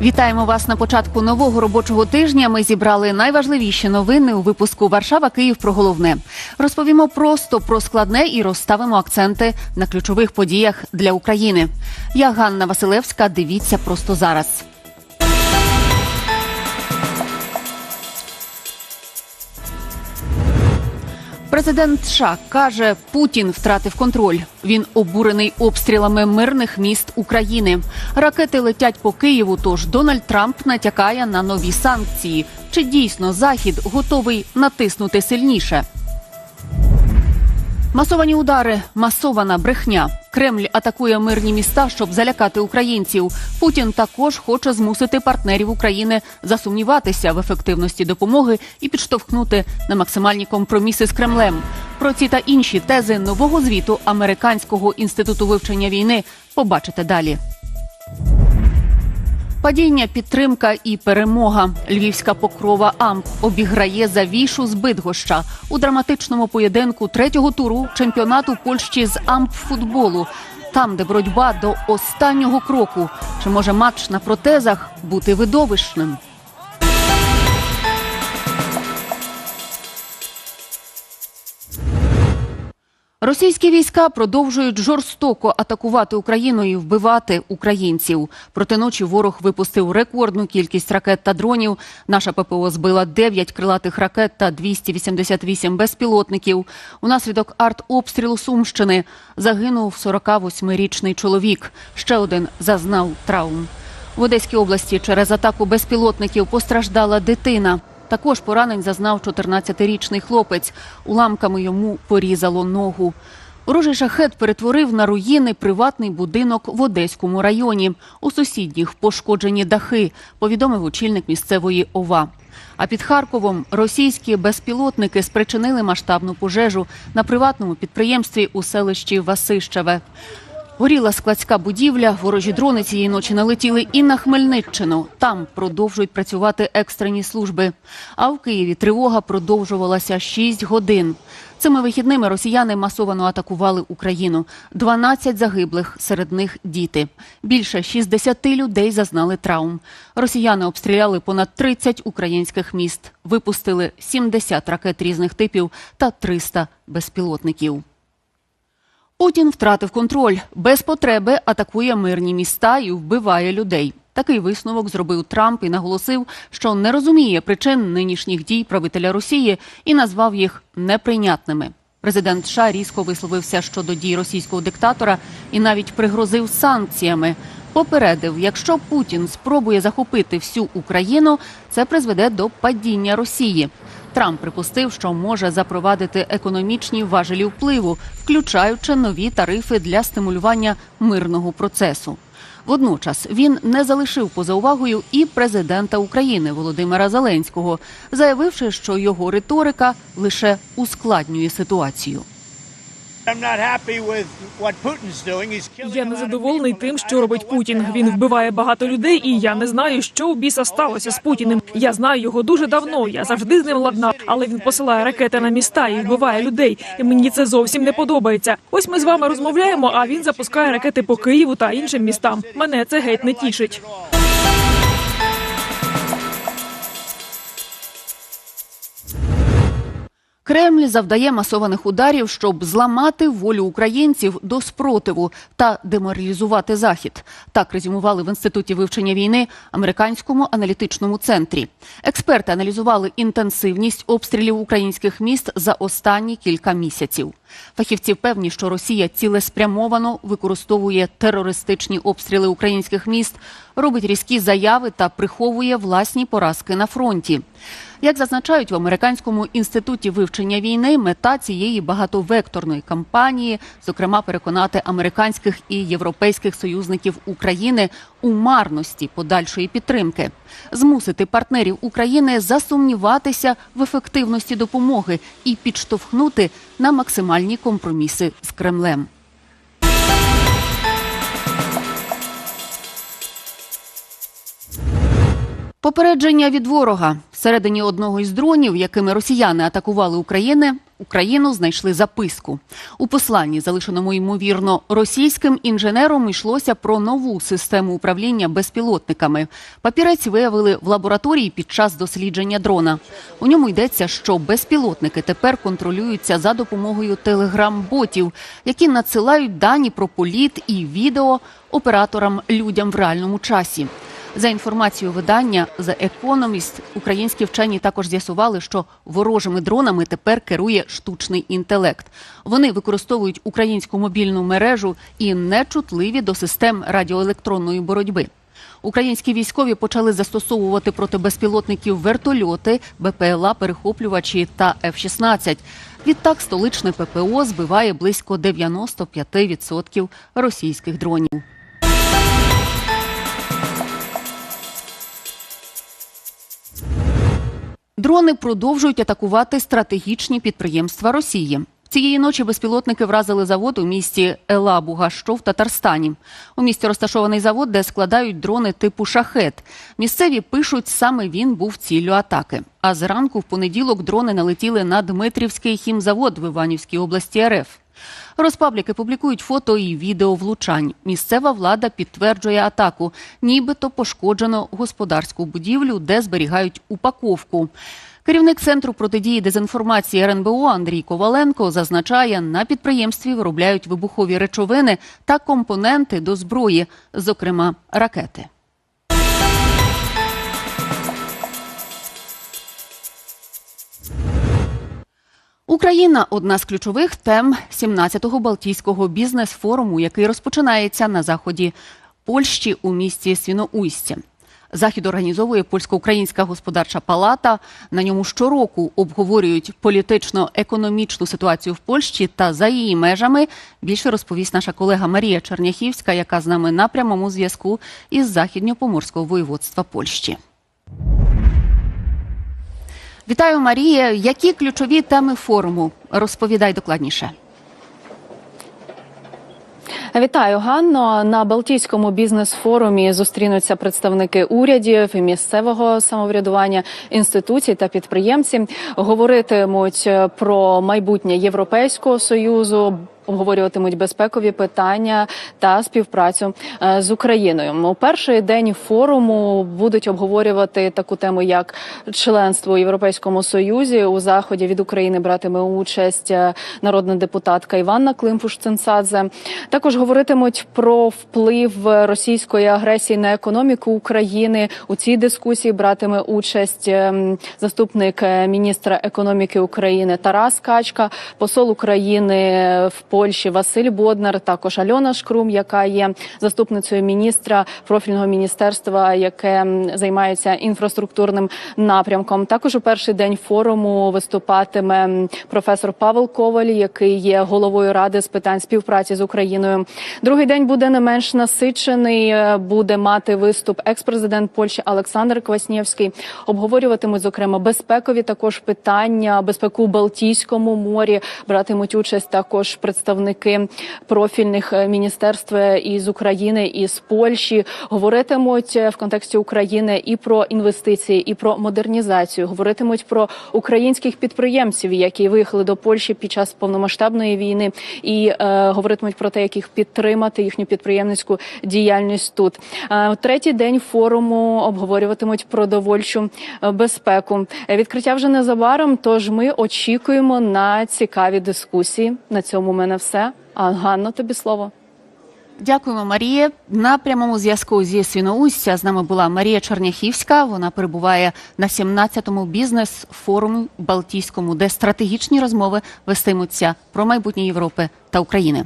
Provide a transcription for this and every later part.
Вітаємо вас на початку нового робочого тижня. Ми зібрали найважливіші новини у випуску Варшава Київ про головне. Розповімо просто про складне і розставимо акценти на ключових подіях для України. Я Ганна Василевська. Дивіться просто зараз. Президент США каже, Путін втратив контроль. Він обурений обстрілами мирних міст України. Ракети летять по Києву. Тож Дональд Трамп натякає на нові санкції. Чи дійсно Захід готовий натиснути сильніше? Масовані удари, масована брехня. Кремль атакує мирні міста, щоб залякати українців. Путін також хоче змусити партнерів України засумніватися в ефективності допомоги і підштовхнути на максимальні компроміси з Кремлем. Про ці та інші тези нового звіту Американського інституту вивчення війни побачите далі. Падіння, підтримка і перемога. Львівська покрова Амп обіграє завішу з Бидгоща у драматичному поєдинку третього туру чемпіонату Польщі з амп-футболу. Там, де боротьба до останнього кроку. Чи може матч на протезах бути видовищним? Російські війська продовжують жорстоко атакувати Україну і вбивати українців. Проти ночі ворог випустив рекордну кількість ракет та дронів. Наша ППО збила 9 крилатих ракет та 288 безпілотників. Унаслідок артобстрілу Сумщини загинув 48-річний чоловік. Ще один зазнав травм. В Одеській області через атаку безпілотників постраждала дитина. Також поранень зазнав 14-річний хлопець. Уламками йому порізало ногу. Ворожий шахет перетворив на руїни приватний будинок в Одеському районі. У сусідніх пошкоджені дахи, повідомив очільник місцевої ОВА. А під Харковом російські безпілотники спричинили масштабну пожежу на приватному підприємстві у селищі Васищеве. Горіла складська будівля. Ворожі дрони цієї ночі налетіли і на Хмельниччину. Там продовжують працювати екстрені служби. А в Києві тривога продовжувалася 6 годин. Цими вихідними росіяни масовано атакували Україну. 12 загиблих, серед них діти. Більше 60 людей зазнали травм. Росіяни обстріляли понад 30 українських міст, випустили 70 ракет різних типів та 300 безпілотників. Путін втратив контроль без потреби атакує мирні міста і вбиває людей. Такий висновок зробив Трамп і наголосив, що не розуміє причин нинішніх дій правителя Росії і назвав їх неприйнятними. Президент США різко висловився щодо дій російського диктатора і навіть пригрозив санкціями. Попередив, якщо Путін спробує захопити всю Україну, це призведе до падіння Росії. Трамп припустив, що може запровадити економічні важелі впливу, включаючи нові тарифи для стимулювання мирного процесу. Водночас він не залишив поза увагою і президента України Володимира Зеленського, заявивши, що його риторика лише ускладнює ситуацію. Я незадоволений тим, що робить Путін. Він вбиває багато людей, і я не знаю, що у біса сталося з Путіним. Я знаю його дуже давно. Я завжди з ним ладнав, але він посилає ракети на міста і вбиває людей. І мені це зовсім не подобається. Ось ми з вами розмовляємо, а він запускає ракети по Києву та іншим містам. Мене це геть не тішить. Кремль завдає масованих ударів, щоб зламати волю українців до спротиву та деморалізувати захід. Так резюмували в інституті вивчення війни американському аналітичному центрі. Експерти аналізували інтенсивність обстрілів українських міст за останні кілька місяців. Фахівці певні, що Росія цілеспрямовано використовує терористичні обстріли українських міст, робить різкі заяви та приховує власні поразки на фронті. Як зазначають в американському інституті вивчення війни, мета цієї багатовекторної кампанії, зокрема, переконати американських і європейських союзників України у марності подальшої підтримки, змусити партнерів України засумніватися в ефективності допомоги і підштовхнути на максимальні компроміси з Кремлем. Попередження від ворога всередині одного із дронів, якими росіяни атакували України, Україну знайшли записку. У посланні, залишеному ймовірно російським інженером, йшлося про нову систему управління безпілотниками. Папірець виявили в лабораторії під час дослідження дрона. У ньому йдеться, що безпілотники тепер контролюються за допомогою телеграм-ботів, які надсилають дані про політ і відео операторам людям в реальному часі. За інформацією видання The Economist, українські вчені також з'ясували, що ворожими дронами тепер керує штучний інтелект. Вони використовують українську мобільну мережу і нечутливі до систем радіоелектронної боротьби. Українські військові почали застосовувати проти безпілотників вертольоти, БПЛА, перехоплювачі та F-16. Відтак столичне ППО збиває близько 95% російських дронів. Дрони продовжують атакувати стратегічні підприємства Росії. Цієї ночі безпілотники вразили завод у місті Елабуга, що в Татарстані. У місті розташований завод, де складають дрони типу шахет. Місцеві пишуть, саме він був ціллю атаки. А зранку в понеділок дрони налетіли на Дмитрівський хімзавод в Іванівській області РФ. Розпабліки публікують фото і відео влучань. Місцева влада підтверджує атаку, нібито пошкоджено господарську будівлю, де зберігають упаковку. Керівник центру протидії дезінформації РНБО Андрій Коваленко зазначає, на підприємстві виробляють вибухові речовини та компоненти до зброї, зокрема ракети. Україна одна з ключових тем 17-го Балтійського бізнес-форуму, який розпочинається на заході Польщі у місті Свіноуйсті. Захід організовує польсько-українська господарча палата. На ньому щороку обговорюють політично-економічну ситуацію в Польщі та за її межами. Більше розповість наша колега Марія Черняхівська, яка з нами на прямому зв'язку із західньопоморського воєводства Польщі. Вітаю, Марія. Які ключові теми форуму? Розповідай докладніше. Вітаю, Ганно. На Балтійському бізнес-форумі зустрінуться представники урядів, місцевого самоврядування, інституцій та підприємці. Говоритимуть про майбутнє Європейського союзу. Обговорюватимуть безпекові питання та співпрацю е, з Україною. У перший день форуму будуть обговорювати таку тему, як членство у Європейському Союзі. У заході від України братиме участь е, народна депутатка Іванна Климпуш-Цинцадзе. Також говоритимуть про вплив російської агресії на економіку України. У цій дискусії братиме участь ем, заступник е, міністра економіки України Тарас Качка, посол України в Польщі Василь Боднар, також Альона Шкрум, яка є заступницею міністра профільного міністерства, яке займається інфраструктурним напрямком. Також у перший день форуму виступатиме професор Павел Коваль, який є головою ради з питань співпраці з Україною. Другий день буде не менш насичений. е, Буде мати виступ екс-президент Польщі Олександр Кваснєвський. Обговорюватимуть зокрема безпекові також питання, безпеку у Балтійському морі. Братимуть участь також представники профільних е, міністерств із України і з Польщі. Говоритимуть е, в контексті України і про інвестиції, і про модернізацію. Говоритимуть про українських підприємців, які виїхали до Польщі під час повномасштабної війни, і е, говоритимуть про те, як їх підтримати їхню підприємницьку діяльність тут. Е, третій день форуму обговорюватимуть продовольчу е, безпеку. Е, Відкриття вже незабаром. Тож ми очікуємо на цікаві дискусії. На цьому в мене все. А Ганно, тобі слово. Дякуємо, Марія. На прямому зв'язку зі Свіноустя з нами була Марія Черняхівська. Вона перебуває на 17-му бізнес-форумі Балтійському, де стратегічні розмови вестимуться про майбутнє Європи та України.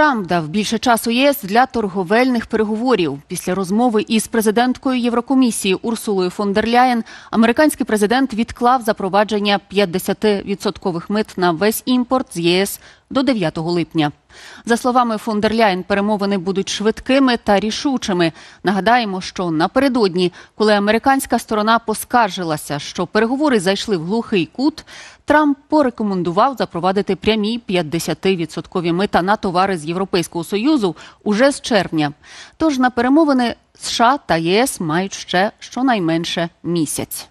Трамп дав більше часу єС для торговельних переговорів. Після розмови із президенткою Єврокомісії Урсулою фон дер Ляєн американський президент відклав запровадження 50% відсоткових мит на весь імпорт з ЄС до 9 липня. За словами фон дер Ляєн, перемовини будуть швидкими та рішучими. Нагадаємо, що напередодні, коли американська сторона поскаржилася, що переговори зайшли в глухий кут, Трамп порекомендував запровадити прямі 50-відсоткові мита на товари з Європейського союзу уже з червня. Тож на перемовини США та ЄС мають ще щонайменше місяць.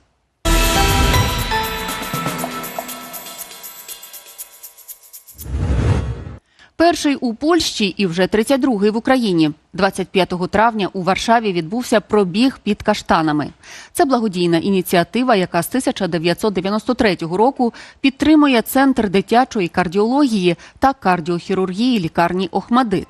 Перший у Польщі і вже 32-й в Україні. 25 травня у Варшаві відбувся пробіг під каштанами. Це благодійна ініціатива, яка з 1993 року підтримує центр дитячої кардіології та кардіохірургії лікарні Охмадит.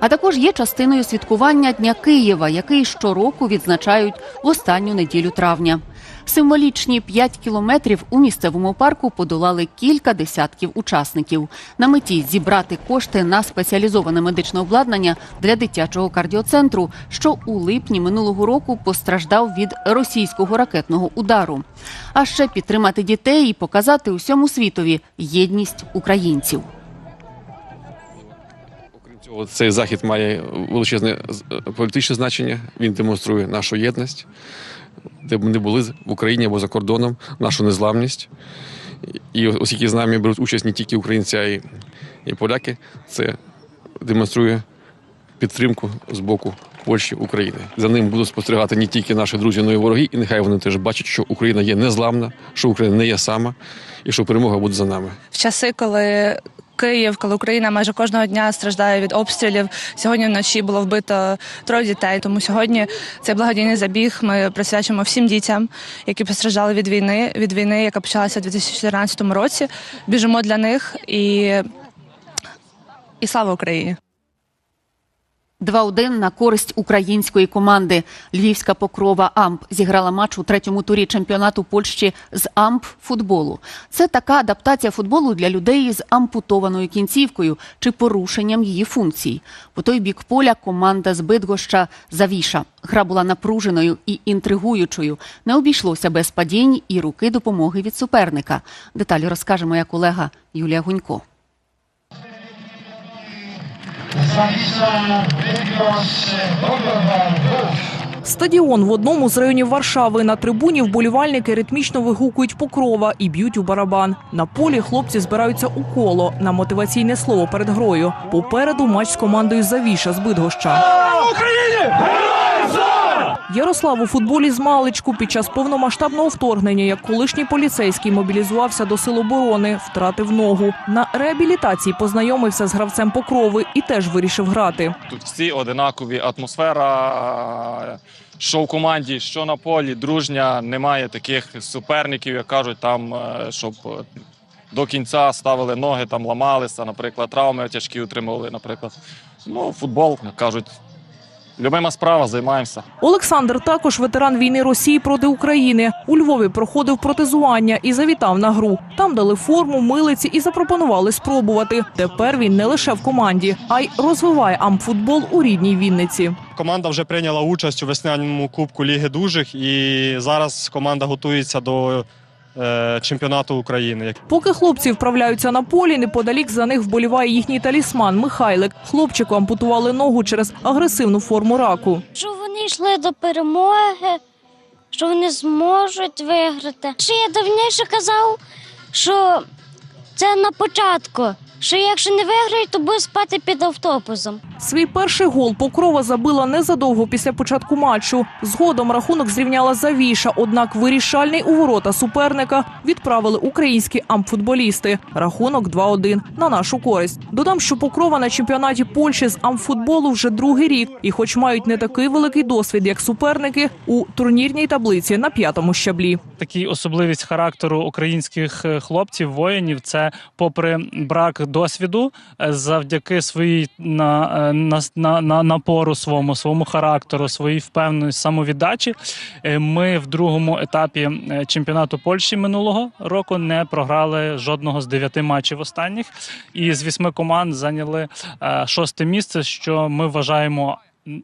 А також є частиною святкування Дня Києва, який щороку відзначають в останню неділю травня. Символічні 5 кілометрів у місцевому парку подолали кілька десятків учасників. На меті зібрати кошти на спеціалізоване медичне обладнання для дитячого кардіоцентру, що у липні минулого року постраждав від російського ракетного удару. А ще підтримати дітей і показати усьому світові єдність українців. Цей захід має величезне е, політичне значення. Він демонструє нашу єдність, де б не були в Україні або за кордоном, нашу незламність. І оскільки з нами беруть участь не тільки українці, а й і поляки, це демонструє підтримку з боку Польщі України. За ним будуть спостерігати не тільки наші друзі, але й вороги, і нехай вони теж бачать, що Україна є незламна, що Україна не є сама, і що перемога буде за нами. в часи, коли Київ, коли Україна майже кожного дня страждає від обстрілів. Сьогодні вночі було вбито троє дітей. Тому сьогодні цей благодійний забіг ми присвячимо всім дітям, які постраждали від війни, від війни, яка почалася у 2014 році. Біжимо для них і, і слава Україні! 2-1 на користь української команди. Львівська покрова Амп зіграла матч у третьому турі чемпіонату Польщі з Амп футболу. Це така адаптація футболу для людей з ампутованою кінцівкою чи порушенням її функцій. По той бік поля команда з Бидгоща Завіша. Гра була напруженою і інтригуючою. Не обійшлося без падінь і руки допомоги від суперника. Деталі розкаже моя колега Юлія Гунько. Стадіон в одному з районів Варшави. На трибуні вболівальники ритмічно вигукують покрова і б'ють у барабан. На полі хлопці збираються у коло на мотиваційне слово перед грою. Попереду матч з командою Завіша з Бидгоща. Ярослав у футболі з маличку під час повномасштабного вторгнення, як колишній поліцейський мобілізувався до сил оборони, втратив ногу. На реабілітації познайомився з гравцем покрови і теж вирішив грати. Тут всі одинакові атмосфера. Що в команді, що на полі, дружня, немає таких суперників, як кажуть, там, е, щоб е, до кінця ставили ноги, там ламалися, наприклад, травми тяжкі отримували, наприклад. Ну, футбол, кажуть, любима справа, займаємося. Олександр також ветеран війни Росії проти України. У Львові проходив протезування і завітав на гру. Там дали форму, милиці і запропонували спробувати. Тепер він не лише в команді, а й розвиває амфутбол у рідній Вінниці. Команда вже прийняла участь у весняному кубку Ліги Дужих, і зараз команда готується до чемпіонату України. Поки хлопці вправляються на полі, неподалік за них вболіває їхній талісман Михайлик. Хлопчику ампутували ногу через агресивну форму раку. що вони йшли до перемоги, що вони зможуть виграти. Ще я давніше казав, що це на початку, що якщо не виграють, то буде спати під автобусом. Свій перший гол Покрова забила незадовго після початку матчу. Згодом рахунок зрівняла Завіша, однак вирішальний у ворота суперника відправили українські амфутболісти. Рахунок 2-1 на нашу користь. Додам, що Покрова на чемпіонаті Польщі з амфутболу вже другий рік, і, хоч мають не такий великий досвід, як суперники, у турнірній таблиці на п'ятому щаблі. такий особливість характеру українських е, хлопців, воїнів. Це попри брак досвіду, е, завдяки своїй на, е, на, на, на напору своєму, своєму характеру, своїй впевненості самовіддачі. е, Ми в другому етапі чемпіонату Польщі минулого року не програли жодного з дев'яти матчів останніх, і з вісьми команд зайняли шосте місце, що ми вважаємо.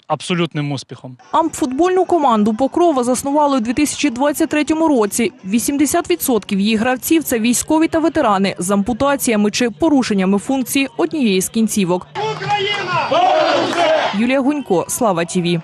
Абсолютним успіхом. Амфутбольну команду Покрова заснували у 2023 році. 80% її гравців це військові та ветерани з ампутаціями чи порушеннями функції однієї з кінцівок. Україна! Юлія Гунько, Слава Тіві.